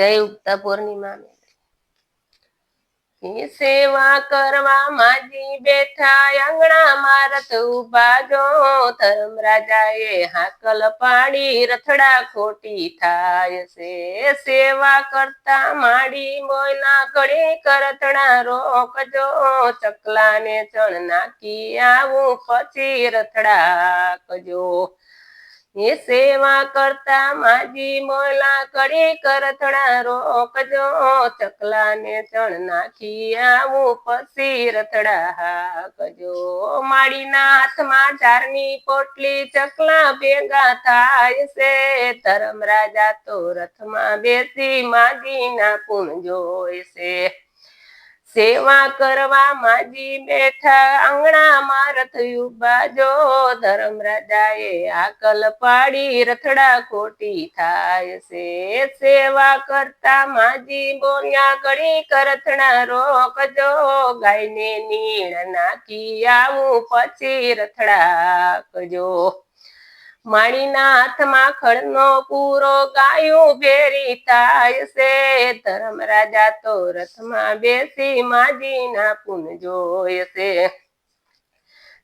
જય પૂર્ણિમા સેવા કરવા માજી બેઠા આંગણા મારત ઊભા જો, ધર્મ રાજાએ હાકલ પાડી રથડા ખોટી થાય છે. સેવા કરતા માડી બોયના કડી કરતણા રોકજો ચકલાને ચણ નાખી આવું પછી રથડા કજો. એ સેવા કરતા માજી મોલા કડી કરથડા રોકજો ચકલા ને ચણ નાખી આવું પછી રથડા હાકજો. માડીના હાથમાં ચારની પોટલી ચકલા ભેગા થાય છે. ધરમ રાજા તો રથમાં બેસી માજીના પૂણ જોય છે. સેવા કરવા માજી બેઠા આંગણામાં રથ ઊભા જો ધર્મ રાજાએ આકલ પાડી રથડા ખોટી થાય છે. સેવા કરતા માજી બોલ્યા, ઘડી કરથણા રોકજો. ગાયને નીણ નાખી આવું પછી રથડા કજો માળીના હાથમાં ખડનો પૂરો ગાયું ભેરી થાય છે. ધરમ રાજા તો રથમાં બેસી માજીના પુન જોય છે.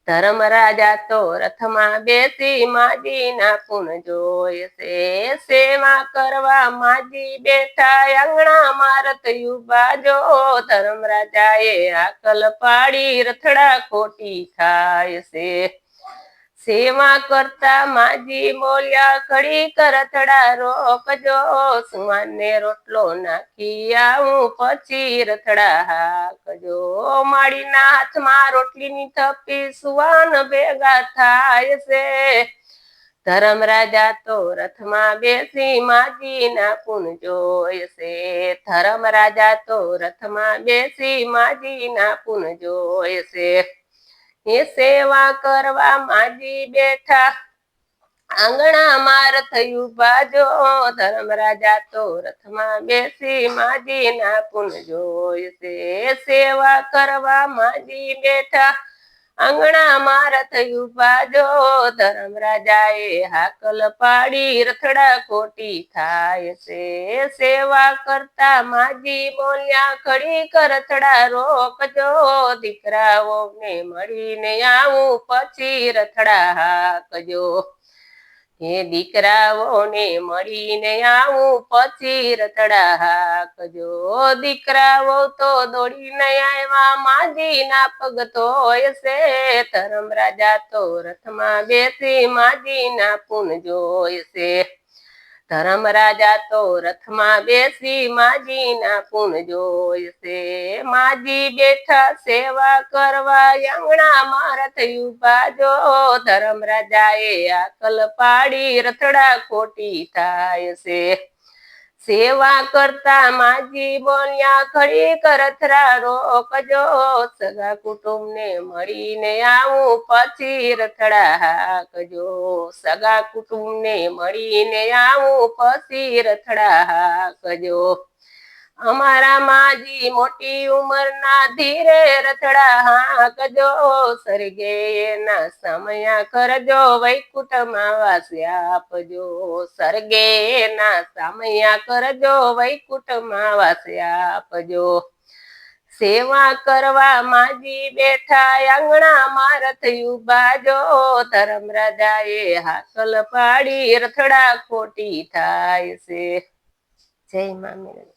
ધરમ રાજા તો રથમાં બેસી માજીના પુન જોય છે. સેવા કરવા માજી બેઠા આંગણામાં રથ યુબા જો. ધર્મ રાજાએ આકલ પાડી રથડા ખોટી થાય છે. સેવા કરતા માજી બોલ્યા, ઘડી રથડા રોકજો સુવાને રોટલો નાખી આવું, પછી રથડા હાકજો. માળીના હાથમાં રોટલીની થપી સુવાન ભેગા થાય છે. ધરમ રાજા તો રથમાં બેસી માજીના પુન જોય છે. ધરમ રાજા તો રથમાં બેસી માજીના પુન જોય છે. સેવા કરવા માજી બેઠા. આંગણા માર થયું બાજો, ધર્મ રાજા તો રથમાં બેસી માજી ના પુન જોય છે. સેવા કરવા માજી બેઠા. આંગણામાં રથ બાજો, ધર્મ રાજાએ હાકલ પાડી, રથડા ખોટી થાય છે. સેવા કરતા માજી બોલ્યા ખડી કરથડા રોકજો દીકરાઓ ને મળીને આવું પછી રથડા હાકજો. હે દીકરાઓને મળીને આવું પછી રતડા હાકજો દીકરાઓ તો દોડીને આવ્યા, માજીના પગ તોય છે ધરમ રાજા તો રથમાં બેસી, માજીના પૂન જોય છે ધર્મ રાજા તો રથમાં બેસી માજીના કુણ જોય છે માજી બેઠા સેવા કરવા આંગણામાં રથ ઊભા જો ધર્મ રાજાએ આકલ પાડી રથડા ખોટી થાય છે સેવા કરતા માજી બોલ્યા ખડી કરથરા રોકજો. સગા કુટુંબ ને મળીને આવું પછી રથડા હાકજો. સગા કુટુંબ ને મળીને આવું પછી રથડા હાકજો. અમારા માજી મોટી ઉંમરના ધીરે રથડા હાકજો સરગે એના સમયા કરજો, વૈકુંઠમાં વાસ્યા આપજો સરગે એના સમયા કરજો, વૈકુંઠમાં વાસ્યા આપજો. સેવા કરવા માજી બેઠા આંગણા માં રથ ઉભાજો રાજા રાજાએ હાકલ પાડી, રથડા ખોટી થાય છે. જય મામી